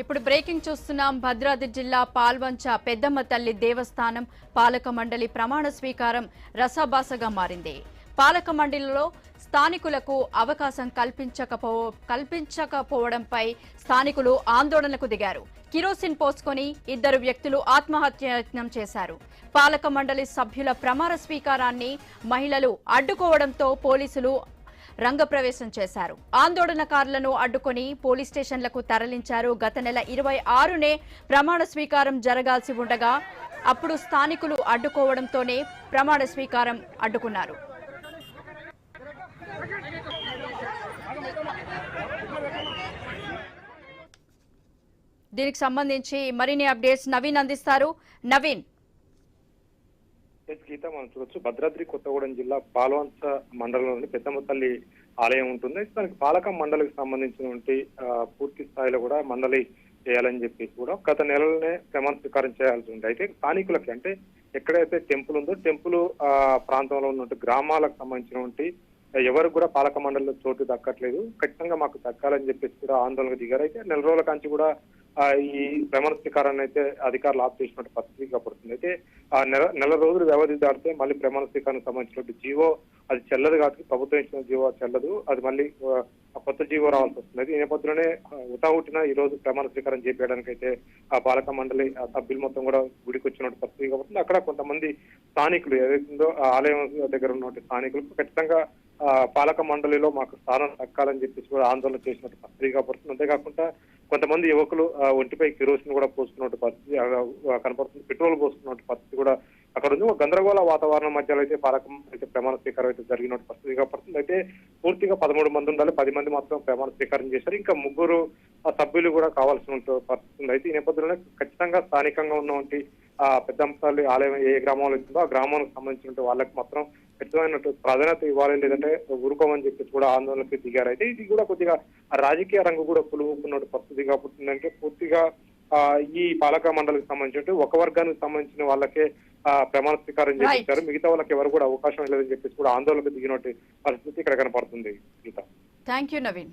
ఇప్పుడు బ్రేకింగ్ చూస్తున్నాం. భద్రాద్రి జిల్లా పాల్వంచ పెద్దమ్మ తల్లి దేవస్థానం పాలక మండలి ప్రమాణ స్వీకారం రసాభాసగా మారింది. పాలక మండలిలో స్థానికులకు అవకాశం కల్పించకపో కల్పించకపోవడంపై స్థానికులు ఆందోళనకు దిగారు. కిరోసిన్ పోసుకొని ఇద్దరు వ్యక్తులు ఆత్మహత్యయత్నం చేశారు. పాలక మండలి సభ్యుల ప్రమాణ స్వీకారాన్ని మహిళలు అడ్డుకోవడంతో పోలీసులు రంగప్రవేశం చేశారు. ఆందోళనకారులను అడ్డుకొని పోలీస్ స్టేషన్లకు తరలించారు. గత నెల ఇరవై ఆరునే ప్రమాణ స్వీకారం జరగాల్సి ఉండగా అప్పుడు స్థానికులు అడ్డుకోవడంతోనే ప్రమాణ స్వీకారం అడ్డుకున్నారు. దీనికి సంబంధించి మరిన్ని అప్డేట్స్ నవీన్ అందిస్తారు. నవీన్ ఎస్ గీత మనం చూడొచ్చు. భద్రాద్రి కొత్తగూడెం జిల్లా పాల్వంచ మండలంలోని పెద్దమ్మ తల్లి ఆలయం ఉంటుంది. దానికి పాలక మండలికి సంబంధించినటువంటి పూర్తి స్థాయిలో కూడా మండలి చేయాలని చెప్పేసి కూడా గత నెలలోనే ప్రమాణ స్వీకారం చేయాల్సి ఉంది. అయితే స్థానికులకి అంటే ఎక్కడైతే టెంపుల్ ఉందో టెంపుల్ ఆ, ప్రాంతంలో ఉన్నటువంటి గ్రామాలకు సంబంధించినటువంటి ఎవరు కూడా పాలక మండలిలో చోటు దక్కట్లేదు. ఖచ్చితంగా మాకు దక్కాలని చెప్పేసి కూడా ఆందోళనకు దిగారు. అయితే నెల రోజుల కాంచి కూడా ఈ ప్రమాణ స్వీకారాన్ని అయితే అధికారులు ఆఫ్ చేసినట్టు పరిస్థితి కనపడుతుంది అయితే ఆ నెల నెల రోజులు వ్యవధి దాటితే మళ్ళీ ప్రమాణ స్వీకారానికి సంబంధించినట్టు జీవో అది చెల్లదు కాబట్టి ప్రభుత్వం ఇచ్చిన జీవో చెల్లదు. అది మళ్ళీ కొత్త జీవో రావాల్సి వస్తుంది. ఈ నేపథ్యంలోనే ఉటాహుటిన ఈ రోజు ప్రమాణ స్వీకారం చేపేయడానికైతే అయితే ఆ పాలక మండలి ఆ సభ్యులు మొత్తం కూడా గుడికి వచ్చినట్టు పరిస్థితి కాబట్టి అక్కడ కొంతమంది స్థానికులు ఏదైతుందో ఆ ఆలయం దగ్గర ఉన్నటువంటి స్థానికులకు ఖచ్చితంగా పాలక మండలిలో మాకు స్థానం దక్కాలని చెప్పేసి కూడా ఆందోళన చేసినట్టు పరిస్థితి. కనపడుతుంది అంతేకాకుండా కొంతమంది యువకులు ఒంటిపై కిరోసిన్ కూడా పోసుకున్నట్టు పరిస్థితి కనపడుతుంది. పెట్రోల్ పోసుకున్నట్టు పరిస్థితి కూడా అక్కడ ఉంది. ఒక గందరగోళ వాతావరణం మధ్యలో అయితే పాలకం అయితే ప్రమాణ స్వీకారం అయితే జరిగినట్టు పరిస్థితి పడుతుంది అయితే పూర్తిగా పదమూడు మంది ఉండాలి పది మంది మాత్రం ప్రమాణ స్వీకారం చేశారు. ఇంకా ముగ్గురు సభ్యులు కూడా కావాల్సిన పరిస్థితి ఉంది. అయితే ఈ నేపథ్యంలో ఖచ్చితంగా స్థానికంగా ఉన్నటువంటి ఆ పెద్దంపల్లి ఆలయం ఏ గ్రామంలో ఉందో ఆ గ్రామానికి సంబంధించిన వాళ్ళకి మాత్రం ఖచ్చితమైనట్టు ప్రాధాన్యత ఇవ్వాలి లేదంటే ఊరుకోమని చెప్పేసి కూడా ఆందోళనకి దిగారు. అయితే ఇది కూడా కొద్దిగా రాజకీయ రంగు కూడా పులుగుకున్నట్టు పరిస్థితి కాబట్టి అంటే పూర్తిగా ఈ పాలక మండలికి సంబంధించి ఒక వర్గానికి సంబంధించిన వాళ్ళకే ప్రమాణ స్వీకారం. చేయించారు మిగతా వాళ్ళకి ఎవరు కూడా అవకాశం లేదని చెప్పేసి కూడా ఆందోళనకు దిగినట్టు పరిస్థితి ఇక్కడ కనపడుతుంది. గీత. Thank you Naveen